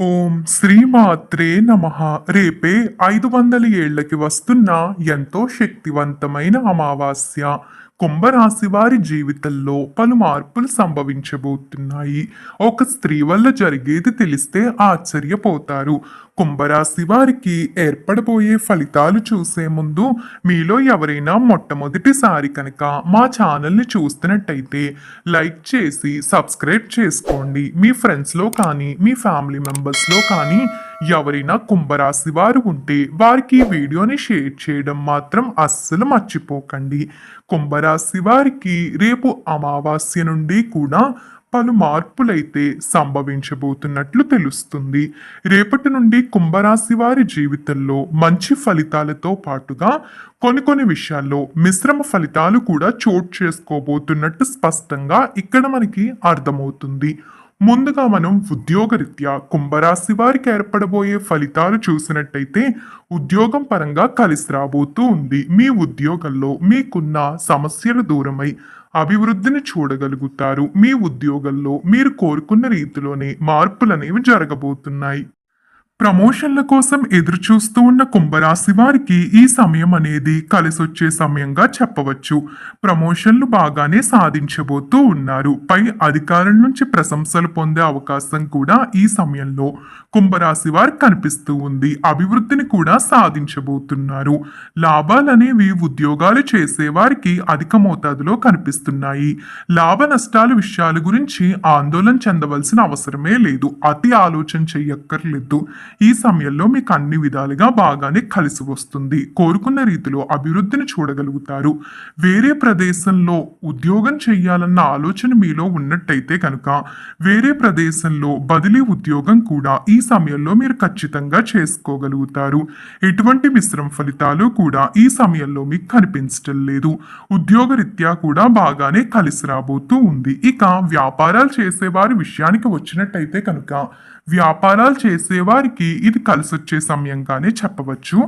ఓం శ్రీమాత్రే నమ. రేపే ఐదు వందల ఏళ్ళకి వస్తున్న ఎంతో శక్తివంతమైన అమావాస్య. కుంభరాశి వారి జీవితంలో పలు మార్పులు సంభవించబోతున్నాయి. ఒక స్త్రీ వల్ల జరిగేది తెలిస్తే ఆశ్చర్యపోతారు. కుంభరాశి వారికి ఏర్పడబోయే ఫలితాలు చూసే ముందు మీలో ఎవరైనా మొట్టమొదటిసారి కనుక మా ఛానల్ని చూస్తున్నట్టయితే లైక్ చేసి సబ్స్క్రైబ్ చేసుకోండి. మీ ఫ్రెండ్స్లో కానీ మీ ఫ్యామిలీ మెంబర్స్లో కానీ ఎవరైనా కుంభరాశి వారు ఉంటే వారికి ఈ వీడియోని షేర్ చేయడం మాత్రం అస్సలు మర్చిపోకండి. కుంభరాశి వారికి రేపు అమావాస్య నుండి కూడా పలు మార్పులైతే సంభవించబోతున్నట్లు తెలుస్తుంది. రేపటి నుండి కుంభరాశి వారి జీవితంలో మంచి ఫలితాలతో పాటుగా కొన్ని కొన్ని విషయాల్లో మిశ్రమ ఫలితాలు కూడా చోటు చేసుకోబోతున్నట్టు స్పష్టంగా ఇక్కడ మనకి అర్థమవుతుంది. ముందుగా మనం ఉద్యోగరీత్యా కుంభరాశి వారికి ఏర్పడబోయే ఫలితాలు చూసినట్టయితే ఉద్యోగం పరంగా కలిసి రాబోతూ ఉంది. మీ ఉద్యోగంలో మీకున్న సమస్యలు దూరమై అభివృద్ధిని చూడగలుగుతారు. మీ ఉద్యోగంలో మీరు కోరుకున్న రీతిలోనే మార్పులనేవి జరగబోతున్నాయి. ప్రమోషన్ల కోసం ఎదురు చూస్తూ ఉన్న కుంభరాశి వారికి ఈ సమయం అనేది కలిసొచ్చే సమయంగా చెప్పవచ్చు. ప్రమోషన్లు బాగానే సాధించబోతూ ఉన్నారు. పై అధికారుల నుంచి ప్రశంసలు పొందే అవకాశం కూడా ఈ సమయంలో కుంభరాశి వారికి కనిపిస్తూ ఉంది. అభివృద్ధిని కూడా సాధించబోతున్నారు. లాభాలనేవి ఉద్యోగాలు చేసేవారికి అధిక మోతాదులో కనిపిస్తున్నాయి. లాభ నష్టాల విషయాల గురించి ఆందోళన చెందవలసిన అవసరమే లేదు. అతి ఆలోచన చెయ్యక్కర్లేదు ఈ సమయంలో మీకు అన్ని విధాలుగా బాగానే కలిసి వస్తుంది. కోరుకున్న రీతిలో అభివృద్ధిని చూడగలుగుతారు. వేరే ప్రదేశంలో ఉద్యోగం చేయాలన్న ఆలోచన మీలో ఉన్నట్టయితే కనుక వేరే ప్రదేశంలో బదిలీ ఉద్యోగం కూడా ఈ సమయంలో మీరు ఖచ్చితంగా చేసుకోగలుగుతారు. ఎటువంటి మిశ్రమ ఫలితాలు కూడా ఈ సమయంలో మీకు కనిపించటం లేదు. ఉద్యోగరీత్యా కూడా బాగానే కలిసి రాబోతూ ఉంది. ఇక వ్యాపారాలు చేసేవారి విషయానికి వచ్చినట్టయితే కనుక వ్యాపారాలు చేసేవారికి ఇది కలిసొచ్చే సమయంగానే చెప్పవచ్చు.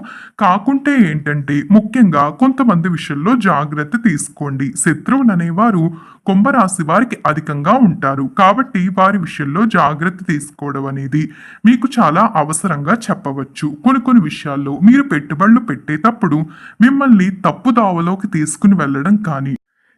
కాకుంటే ఏంటంటే ముఖ్యంగా కొంతమంది విషయంలో జాగ్రత్త తీసుకోండి. శత్రువులు అనేవారు కుంభరాశి వారికి అధికంగా ఉంటారు. కాబట్టి వారి విషయంలో జాగ్రత్త తీసుకోవడం అనేది మీకు చాలా అవసరంగా చెప్పవచ్చు. కొన్ని కొన్ని విషయాల్లో మీరు పెట్టుబడులు పెట్టేటప్పుడు మిమ్మల్ని తప్పు దావలోకి తీసుకుని వెళ్ళడం కానీ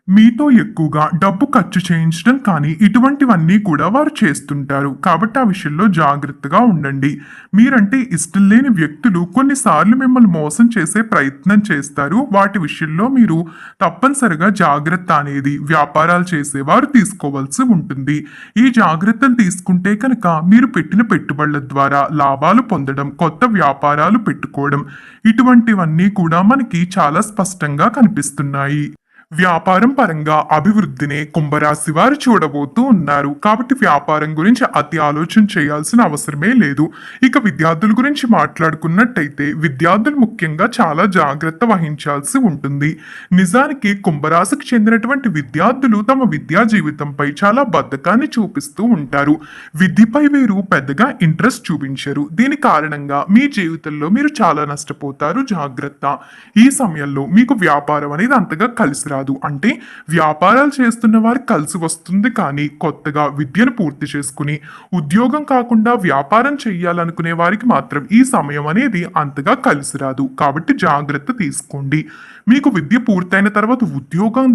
మీతో ఎక్కువగా డబ్బు ఖర్చు చేయించడం కానీ ఇటువంటివన్నీ కూడా వారు చేస్తుంటారు. కాబట్టి ఆ విషయంలో జాగ్రత్తగా ఉండండి. మీరంటే ఇష్టం లేని వ్యక్తులు కొన్నిసార్లు మిమ్మల్ని మోసం చేసే ప్రయత్నం చేస్తారు. వాటి విషయంలో మీరు తప్పనిసరిగా జాగ్రత్త అనేది వ్యాపారాలు చేసేవారు తీసుకోవాల్సి ఉంటుంది. ఈ జాగ్రత్తలు తీసుకుంటే కనుక మీరు పెట్టిన పెట్టుబడుల ద్వారా లాభాలు పొందడం కొత్త వ్యాపారాలు పెట్టుకోవడం ఇటువంటివన్నీ కూడా మనకి చాలా స్పష్టంగా కనిపిస్తున్నాయి. వ్యాపారం పరంగా అభివృద్ధినే కుంభరాశి వారు చూడబోతూ ఉన్నారు. కాబట్టి వ్యాపారం గురించి అతి ఆలోచన చేయాల్సిన అవసరమే లేదు. ఇక విద్యార్థుల గురించి మాట్లాడుకున్నట్టయితే విద్యార్థులు ముఖ్యంగా చాలా జాగ్రత్త వహించాల్సి ఉంటుంది. నిజానికి కుంభరాశికి చెందినటువంటి విద్యార్థులు తమ విద్యా జీవితంపై చాలా బద్ధకాన్ని చూపిస్తూ ఉంటారు. విద్యపై వీరు పెద్దగా ఇంట్రెస్ట్ చూపించరు. దీని కారణంగా మీ జీవితంలో మీరు చాలా నష్టపోతారు. జాగ్రత్త. ఈ సమయంలో మీకు వ్యాపారం అనేది అంతగా కలిసి కాదు. అంటే వ్యాపారాలు చేస్తున్న వారికి కలిసి వస్తుంది కానీ కొత్తగా విద్యను పూర్తి చేసుకుని ఉద్యోగం కాకుండా వ్యాపారం చేయాలనుకునే వారికి మాత్రం ఈ సమయం అనేది అంతగా కలిసి రాదు. కాబట్టి జాగ్రత్త తీసుకోండి. మీకు విద్య పూర్తయిన తర్వాత ఉద్యోగం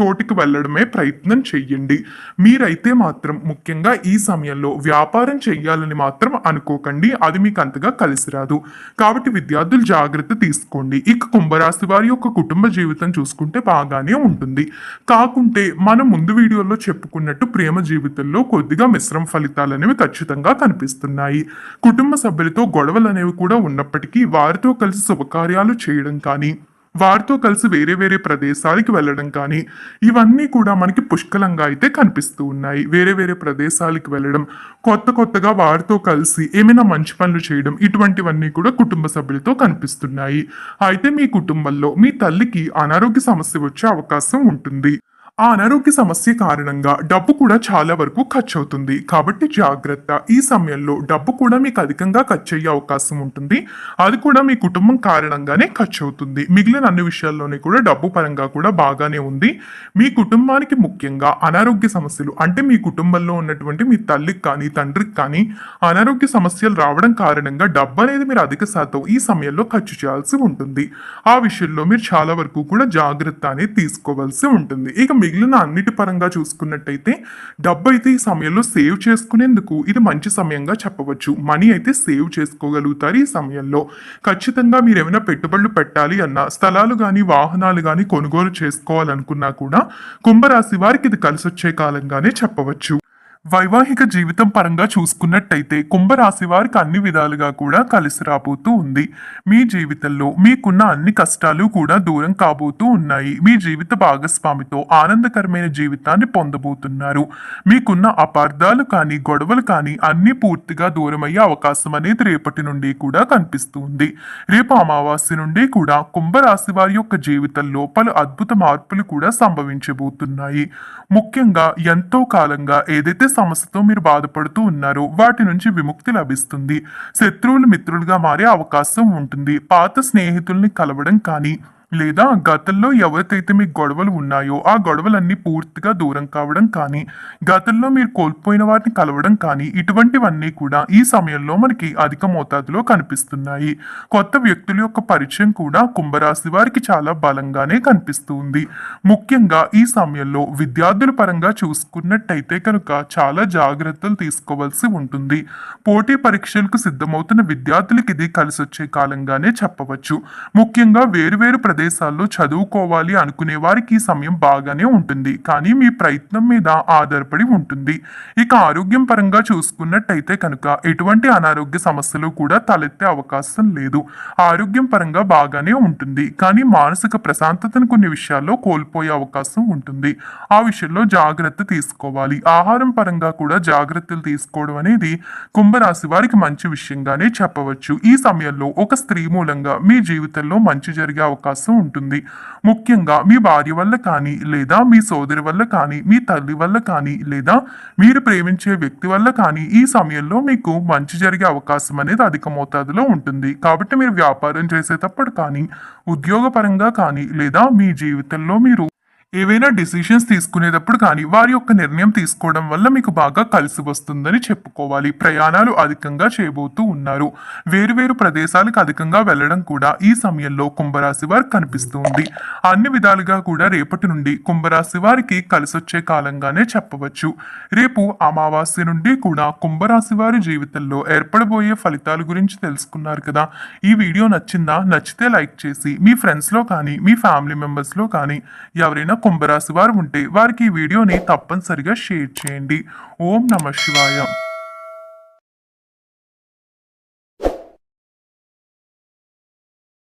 చోటికి వెళ్ళడమే ప్రయత్నం చెయ్యండి. మీరైతే మాత్రం ముఖ్యంగా ఈ సమయంలో వ్యాపారం చెయ్యాలని మాత్రం అనుకోకండి. అది మీకు అంతగా కలిసి రాదు. కాబట్టి విద్యార్థులు జాగ్రత్త తీసుకోండి. ఇక కుంభరాశి వారి యొక్క కుటుంబ జీవితం చూసుకుంటే బాగానే ఉంటుంది. కాకుంటే మనం ముందు వీడియోలో చెప్పుకున్నట్టు ప్రేమ జీవితంలో కొద్దిగా మిశ్రమ ఫలితాలు అనేవి ఖచ్చితంగా కనిపిస్తున్నాయి. కుటుంబ సభ్యులతో గొడవలు అనేవి కూడా ఉన్నప్పటికీ వారితో కలిసి శుభకార్యాలు చేయడం కానీ వారితో కలిసి వేరే వేరే ప్రదేశాలకి వెళ్ళడం కానీ ఇవన్నీ కూడా మనకి పుష్కలంగా అయితే కనిపిస్తూ ఉన్నాయి. వేరే వేరే ప్రదేశాలకి వెళ్ళడం కొత్త కొత్తగా వారితో కలిసి ఏమైనా మంచి పనులు చేయడం ఇటువంటివన్నీ కూడా కుటుంబ సభ్యులతో కనిపిస్తున్నాయి. అయితే మీ కుటుంబంలో మీ తల్లికి అనారోగ్య సమస్య వచ్చే అవకాశం ఉంటుంది. ఆ అనారోగ్య సమస్య కారణంగా డబ్బు కూడా చాలా వరకు ఖర్చు అవుతుంది కాబట్టి జాగ్రత్త. ఈ సమయంలో డబ్బు కూడా మీకు అధికంగా ఖర్చు అయ్యే అవకాశం ఉంటుంది. అది కూడా మీ కుటుంబం కారణంగానే ఖర్చు అవుతుంది మిగిలిన అన్ని విషయాల్లోనే కూడా డబ్బు పరంగా కూడా బాగానే ఉంది. మీ కుటుంబానికి ముఖ్యంగా అనారోగ్య సమస్యలు అంటే మీ కుటుంబంలో ఉన్నటువంటి మీ తల్లికి కానీ తండ్రికి కానీ అనారోగ్య సమస్యలు రావడం కారణంగా డబ్బు అనేది మీరు అధిక శాతం ఈ సమయంలో ఖర్చు చేయాల్సి ఉంటుంది. ఆ విషయంలో మీరు చాలా వరకు కూడా జాగ్రత్త అనేది తీసుకోవాల్సి ఉంటుంది. ఇక మిగిలిన అన్నిటి పరంగా చూసుకున్నట్టయితే డబ్బు అయితే ఈ సమయంలో సేవ్ చేసుకునేందుకు ఇది మంచి సమయంగా చెప్పవచ్చు. మనీ అయితే సేవ్ చేసుకోగలుగుతారు ఈ సమయంలో. ఖచ్చితంగా మీరు ఏమైనా పెట్టుబడులు పెట్టాలి అన్నా స్థలాలు కానీ వాహనాలు కానీ కొనుగోలు చేసుకోవాలనుకున్నా కూడా కుంభరాశి వారికి ఇది కలిసి వచ్చే కాలంగానే చెప్పవచ్చు. వైవాహిక జీవితం పరంగా చూసుకున్నట్టయితే కుంభరాశి వారికి అన్ని విధాలుగా కూడా కలిసి రాబోతూ ఉంది. మీ జీవితంలో మీకున్న అన్ని కష్టాలు కూడా దూరం కాబోతూ ఉన్నాయి. మీ జీవిత భాగస్వామితో ఆనందకరమైన జీవితాన్ని పొందబోతున్నారు. మీకున్న అపార్థాలు కానీ గొడవలు కానీ అన్ని పూర్తిగా దూరమయ్యే అవకాశం అనేది రేపటి నుండి కూడా కనిపిస్తుంది రేపు అమావాస్య నుండి కూడా కుంభరాశి వారి యొక్క జీవితంలో పలు అద్భుత మార్పులు కూడా సంభవించబోతున్నాయి. ముఖ్యంగా ఎంతో కాలంగా ఏదైతే సమస్యతో మీరు బాధపడుతూ ఉన్నారు. వాటి నుంచి విముక్తి లభిస్తుంది. శత్రువులు మిత్రులుగా మారే అవకాశం ఉంటుంది. పాత స్నేహితుల్ని కలవడం కానీ లేదా గతంలో ఎవరికైతే మీకు గొడవలు ఉన్నాయో ఆ గొడవలన్నీ పూర్తిగా దూరం కావడం కానీ గతంలో మీరు కోల్పోయిన వారిని కలవడం కానీ ఇటువంటివన్నీ కూడా ఈ సమయంలో మనకి అధిక మోతాదులో కనిపిస్తున్నాయి. కొత్త వ్యక్తుల యొక్క పరిచయం కూడా కుంభరాశి వారికి చాలా బలంగానే కనిపిస్తుంది. ముఖ్యంగా ఈ సమయంలో విద్యార్థుల పరంగా చూసుకున్నట్టయితే కనుక చాలా జాగ్రత్తలు తీసుకోవాల్సి ఉంటుంది. పోటీ పరీక్షలకు సిద్ధమవుతున్న విద్యార్థులకి ఇది కలిసి వచ్చే కాలంగానే చెప్పవచ్చు. ముఖ్యంగా వేరువేరు ప్రదేశాల్లో చదువుకోవాలి అనుకునే వారికి ఈ సమయం బాగానే ఉంటుంది. కానీ మీ ప్రయత్నం మీద ఆధారపడి ఉంటుంది. ఇక ఆరోగ్యం పరంగా చూసుకున్నట్టయితే కనుక ఎటువంటి అనారోగ్య సమస్యలు కూడా తలెత్తే అవకాశం లేదు. ఆరోగ్యం పరంగా బాగానే ఉంటుంది. కానీ మానసిక ప్రశాంతతను కొన్ని విషయాల్లో కోల్పోయే అవకాశం ఉంటుంది. ఆ విషయంలో జాగ్రత్త తీసుకోవాలి. ఆహారం పరంగా కూడా జాగ్రత్తలు తీసుకోవడం అనేది కుంభరాశి వారికి మంచి విషయంగానే చెప్పవచ్చు. ఈ సమయంలో ఒక స్త్రీ మూలంగా మీ జీవితంలో మంచి జరిగే అవకాశం అవకాశం ఉంటుంది. ముఖ్యంగా మీ భార్య వల్ల కానీ లేదా మీ సోదరి వల్ల కానీ మీ తల్లి వల్ల కానీ లేదా మీరు ప్రేమించే వ్యక్తి వల్ల కానీ ఈ సమయంలో మీకు మంచి జరిగే అవకాశం అనేది అధిక మోతాదులో ఉంటుంది. కాబట్టి మీరు వ్యాపారం చేసేటప్పుడు కానీ ఉద్యోగపరంగా కానీ లేదా మీ జీవితంలో మీరు ఏవైనా డిసిషన్స్ తీసుకునేటప్పుడు కానీ వారి యొక్క నిర్ణయం తీసుకోవడం వల్ల మీకు బాగా కలిసి వస్తుందని చెప్పుకోవాలి. ప్రయాణాలు అధికంగా చేయబోతూ ఉన్నారు. వేరువేరు ప్రదేశాలకు అధికంగా వెళ్ళడం కూడా ఈ సమయంలో కుంభరాశి వారికి కనిపిస్తుంది అన్ని విధాలుగా కూడా రేపటి నుండి కుంభరాశి వారికి కలిసొచ్చే కాలంగానే చెప్పవచ్చు. రేపు అమావాస్య నుండి కూడా కుంభరాశి వారి జీవితంలో ఏర్పడబోయే ఫలితాల గురించి తెలుసుకున్నారు కదా. ఈ వీడియో నచ్చిందా? నచ్చితే లైక్ చేసి మీ ఫ్రెండ్స్లో కానీ మీ ఫ్యామిలీ మెంబర్స్లో కానీ ఎవరైనా కుంభరాశి వారు ఉంటే వారికి ఈ వీడియోని తప్పనిసరిగా షేర్ చేయండి. ఓం నమ శివాయ.